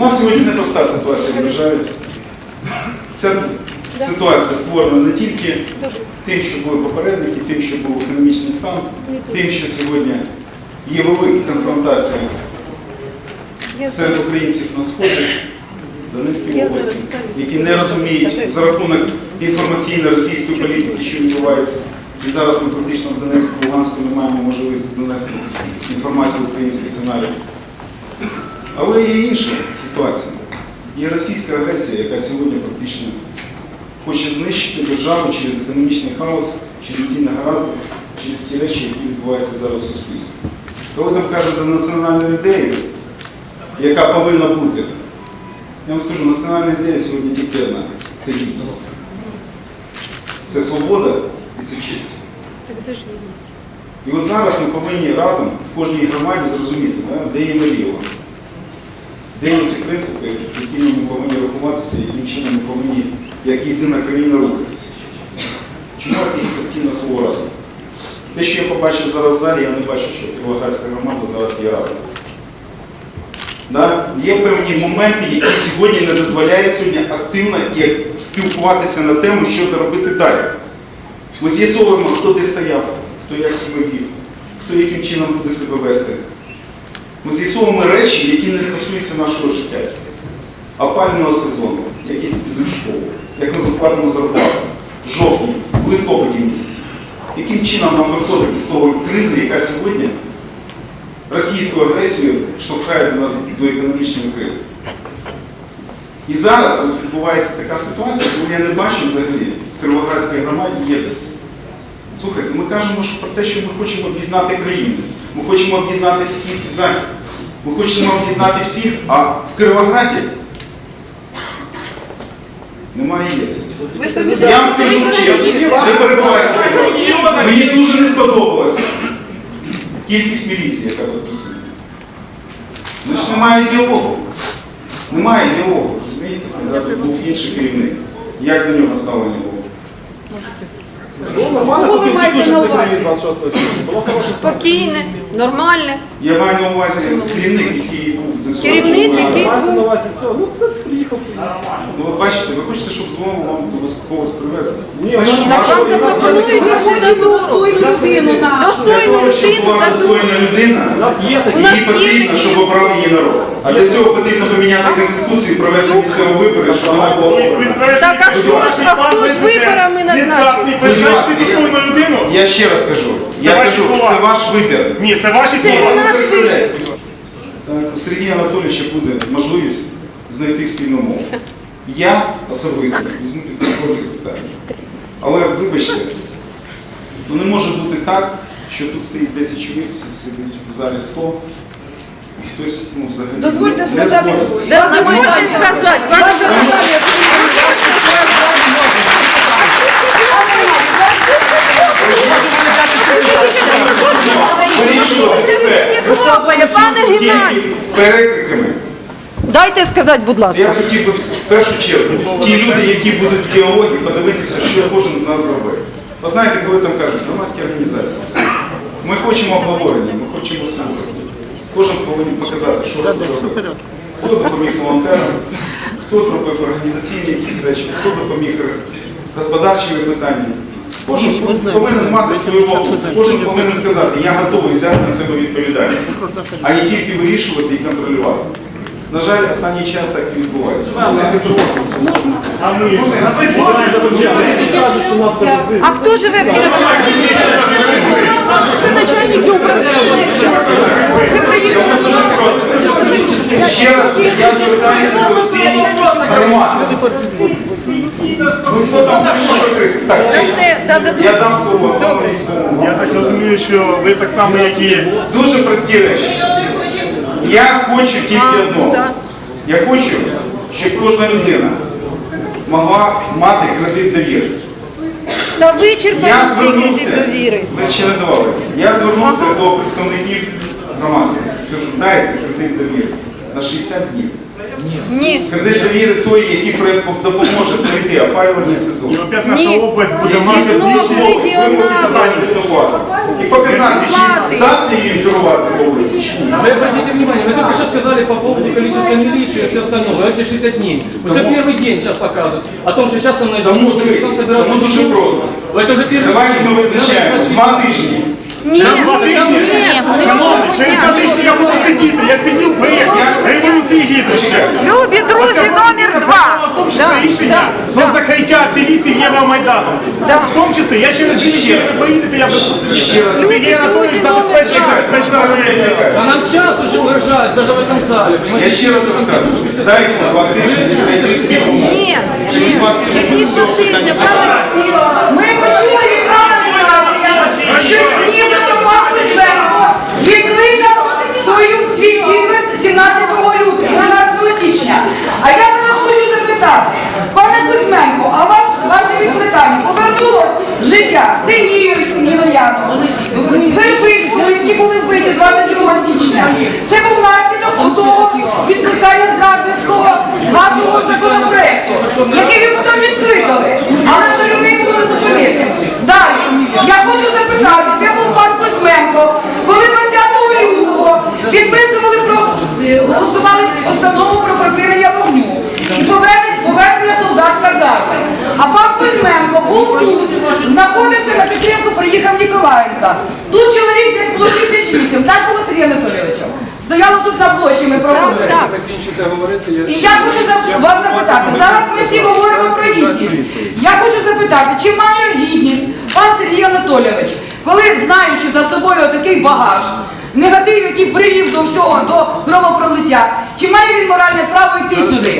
нас сьогодні непроста ситуація в державі. Ця ситуація створена не тільки тим, що були попередники, тим, що був економічний стан, тим, що сьогодні є велика конфронтація серед українців на Сході, Донецькій області, які не розуміють за рахунок інформаційної російської політики, що відбувається. І зараз ми практично в Донецьку, Луганську не маємо можливості донести інформацію в українських каналів. Але є інша ситуація. Є російська агресія, яка сьогодні практично хоче знищити державу через економічний хаос, через ці негаразди, через ці речі, які відбуваються зараз в суспільстві. Коли там кажуть за національну ідею, яка повинна бути, я вам скажу, національна ідея сьогодні тільки одна це гідність. Це свобода і це честь. І от зараз ми повинні разом в кожній громаді зрозуміти, де є Марієва, де є ті принципи, якими ми повинні рахуватися, яким чином ми повинні, як єдина країна, рухатися. Чому я кажу постійно свого разу? Те, що я побачив зараз в залі, я не бачу, що Кіровоградська громада зараз є разом. Да? Є певні моменти, які сьогодні не дозволяють сьогодні активно і спілкуватися на тему, що робити далі. Ми з'ясовуємо, хто де стояв, хто як себе вів, хто яким чином буде себе вести. Ми з'ясовуємо речі, які не стосуються нашого життя. Опального сезону, як діти підуть в школу, як ми заплатимо зарплату в жовтні, в листопаді місяці. Яким чином нам виходити з того кризи, яка сьогодні російською агресією штовхає до нас до економічної кризи. І зараз от відбувається така ситуація, коли я не бачу взагалі в Кривоградській громаді єдності. Слухайте, ми кажемо що про те, що ми хочемо об'єднати країну. Ми хочемо об'єднати схід і захід. Ми хочемо об'єднати всіх, а в Кривограді немає єдності. Я вам скажу чесно, не перебувайте. Мені дуже не сподобалася кількість міліції, яка тут присутня. Значить, немає діалогу. Немає діалогу, розумієте? Коли тут був інший керівник. Як до нього ставлення було? Кого ви маєте на увазі? Спокійне, нормальне. Я маю на увазі керівник, який. Керівник, який був. Ну це приїхав. Ну, от бачите, ви хочете, щоб знову вам до когось привезли? Ні, Значить, у нас ваша- Вам запропонують Ми хочемо достойну людину Для достойну того, щоб людину була дадуть. достойна людина, У нас є такі. У нас їй є потрібно, такі. щоб обрав її народ. А для цього потрібно поміняти Конституцію і провести місцеві вибори, щоб вона була обрана. Так, а хто ж- а хто ж виборами назначив? Призначити достойну людину? Я ще раз кажу, Це я ваші кажу, слова. це ваш вибір. Ні, це ваші Це слова. не наш вибір. Сергія Анатолійовича буде можливість знайти спільну мову. Я особисто візьму під контроль це питання. Але вибачте, ну не може бути так, що тут стоїть 10 чоловік, сидить в залі 100, і хтось ну, взагалі Дозвольте сказати. Да, дозвольте сказати, вам Вирішувати все тільки Геннадій. перекриками. Дайте сказати, будь ласка. Я хотів би в першу чергу ті люди, які будуть в діалогі, подивитися, що кожен з нас зробив. Ви знаєте, коли там кажуть, громадські організації, ми хочемо обговорення, ми хочемо слухати. Кожен повинен показати, що він зробив. Хто допоміг волонтерам, хто зробив організаційні якісь речі, хто допоміг господарчими питаннями. Кожен повинен мати свою вагу, кожен повинен сказати, я готовий взяти на себе відповідальність, а не тільки вирішувати і контролювати. На жаль, останній час так і відбувається. А хто живе в Кіровограді? Це начальник управління. Ще раз я звертаюся до всієї громади. Ну там що? Так, я дам слово пану військовому. Я так розумію, що ви так само, як і Дуже прості речі. Я хочу тільки А, ну одного. да. Я хочу, щоб кожна людина могла мати кредит довіри. Та Я вичерпані звернувся, довіри. ви ще не давали. Я звернувся до представників громадськості. Кажу, дайте кредит довіри. на 60 днів. Ні. Кредит довіри той, який при- допоможе пройти опалювальний сезон. І опять наша Ні. область буде Який мати знову більше регіонал. вимоги казання. І показати, чи Інформації. здатний він керувати областю, чи ні. Вы обратите внимание, вы только что сказали по поводу количества милиции и все остальное, эти 60 дней. Вот это первый день сейчас показывают. О том, что сейчас со мной Тому будут, дивись, там собираться тому дуже люди. просто. Это уже первый Давайте день. ми визначаємо Надо два тижні. Ні. Шановні, через два тижні я буду сидіти, як сидів при революції гідності. Любі друзі, номер два. В тому числі Да, рішення да, про закриття активістів Євромайдану. Да. В тому числі, я через дві неділі ви поїдете, я буду сидіти. Ще раз. Сергій Анатолійович забезпечить Ми забезпечить зараз опять лякаємо. А нам час уже угрожают, даже в этом зале, понимаете? Я ще раз розкажу. Дайте два тижні знайти спільну мову. Ні. Через два тижні Які ми це цього тижні? питання Правильно. Ми почули від пана Віталія, Вербицькому, які були вбиті 22 січня. Це був наслідок того підписання зрадницького вашого законопроекту, який ви потім відкликали. Але вже людей було зупинити. Далі, я хочу запитати, де був пан Кузьменко, коли 20 лютого підписували про е, голосували постанову про припинення вогню і повернення, солдат казарми. А пан Кузьменко був тут, підтримку, приїхав Тут чоловік десь було тисяч вісім, так було Сергій Анатолійовичу? Стояло тут на площі, ми проводили. Так. І я хочу вас запитати, зараз ми всі говоримо про гідність. Я хочу запитати, чи має гідність пан Сергій Анатолійович, коли знаючи за собою такий багаж, негатив, який привів до всього, до кровопролиття, чи має він моральне право йти сюди?